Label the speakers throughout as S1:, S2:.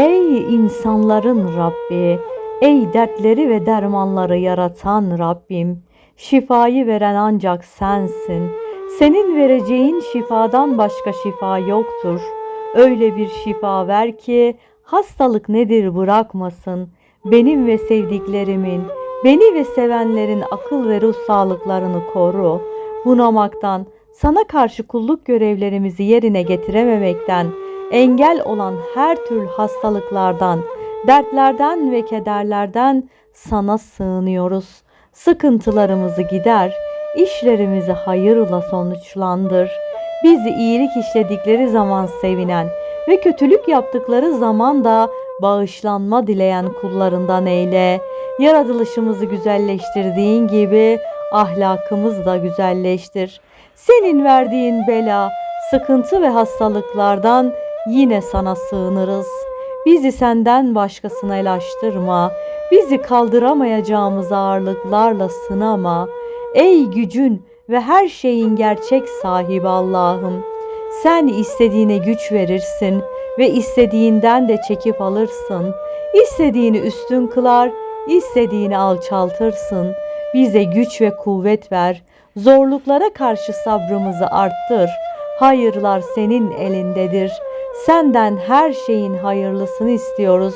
S1: Ey insanların Rabbi, ey dertleri ve dermanları yaratan Rabbim, şifayı veren ancak sensin. Senin vereceğin şifadan başka şifa yoktur. Öyle bir şifa ver ki hastalık nedir bırakmasın. Benim ve sevdiklerimin, beni ve sevenlerin akıl ve ruh sağlıklarını koru. Bunamaktan, sana karşı kulluk görevlerimizi yerine getirememekten, engel olan her tür hastalıklardan, dertlerden ve kederlerden sana sığınıyoruz. Sıkıntılarımızı gider, işlerimizi hayırla sonuçlandır. Bizi iyilik işledikleri zaman sevinen ve kötülük yaptıkları zaman da bağışlanma dileyen kullarından eyle. Yaratılışımızı güzelleştirdiğin gibi ahlakımızı da güzelleştir. Senin verdiğin bela, sıkıntı ve hastalıklardan yine sana sığınırız. Bizi senden başkasına el açtırma. Bizi kaldıramayacağımız ağırlıklarla sınama. Ey gücün ve her şeyin gerçek sahibi Allah'ım. Sen istediğine güç verirsin ve istediğinden de çekip alırsın. İstediğini üstün kılar, istediğini alçaltırsın. Bize güç ve kuvvet ver. Zorluklara karşı sabrımızı arttır. Hayırlar senin elindedir. Senden her şeyin hayırlısını istiyoruz.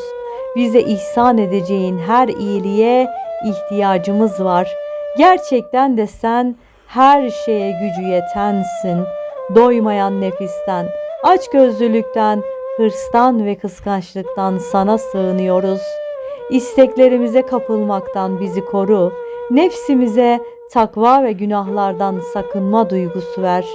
S1: Bize ihsan edeceğin her iyiliğe ihtiyacımız var. Gerçekten de sen her şeye gücü yetensin. Doymayan nefisten, açgözlülükten, hırstan ve kıskançlıktan sana sığınıyoruz. İsteklerimize kapılmaktan bizi koru. Nefsimize takva ve günahlardan sakınma duygusu ver.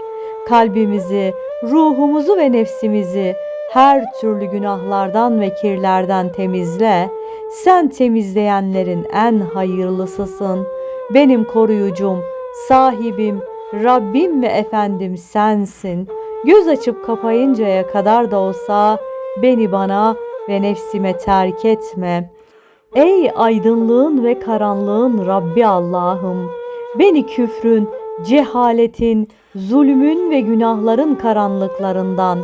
S1: Kalbimizi, ruhumuzu ve nefsimizi her türlü günahlardan ve kirlerden temizle. Sen temizleyenlerin en hayırlısısın. Benim koruyucum, sahibim, Rabbim ve efendim sensin. Göz açıp kapayıncaya kadar da olsa beni bana ve nefsime terk etme. Ey aydınlığın ve karanlığın Rabbi Allah'ım, beni küfrün, cehaletin, zulmün ve günahların karanlıklarından,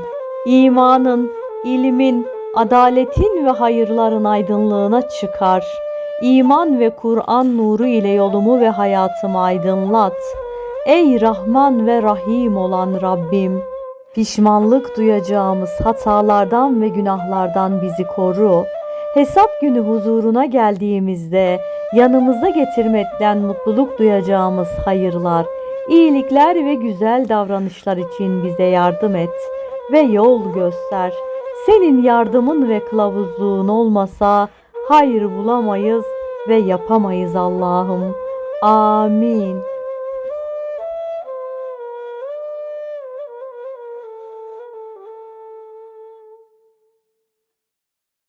S1: imanın, ilmin, adaletin ve hayırların aydınlığına çıkar. İman ve Kur'an nuru ile yolumu ve hayatımı aydınlat. Ey Rahman ve Rahim olan Rabbim, pişmanlık duyacağımız hatalardan ve günahlardan bizi koru. Hesap günü huzuruna geldiğimizde yanımıza getirmekten mutluluk duyacağımız hayırlar, iyilikler ve güzel davranışlar için bize yardım et ve yol göster. Senin yardımın ve kılavuzluğun olmasa hayır bulamayız ve yapamayız Allah'ım. Amin.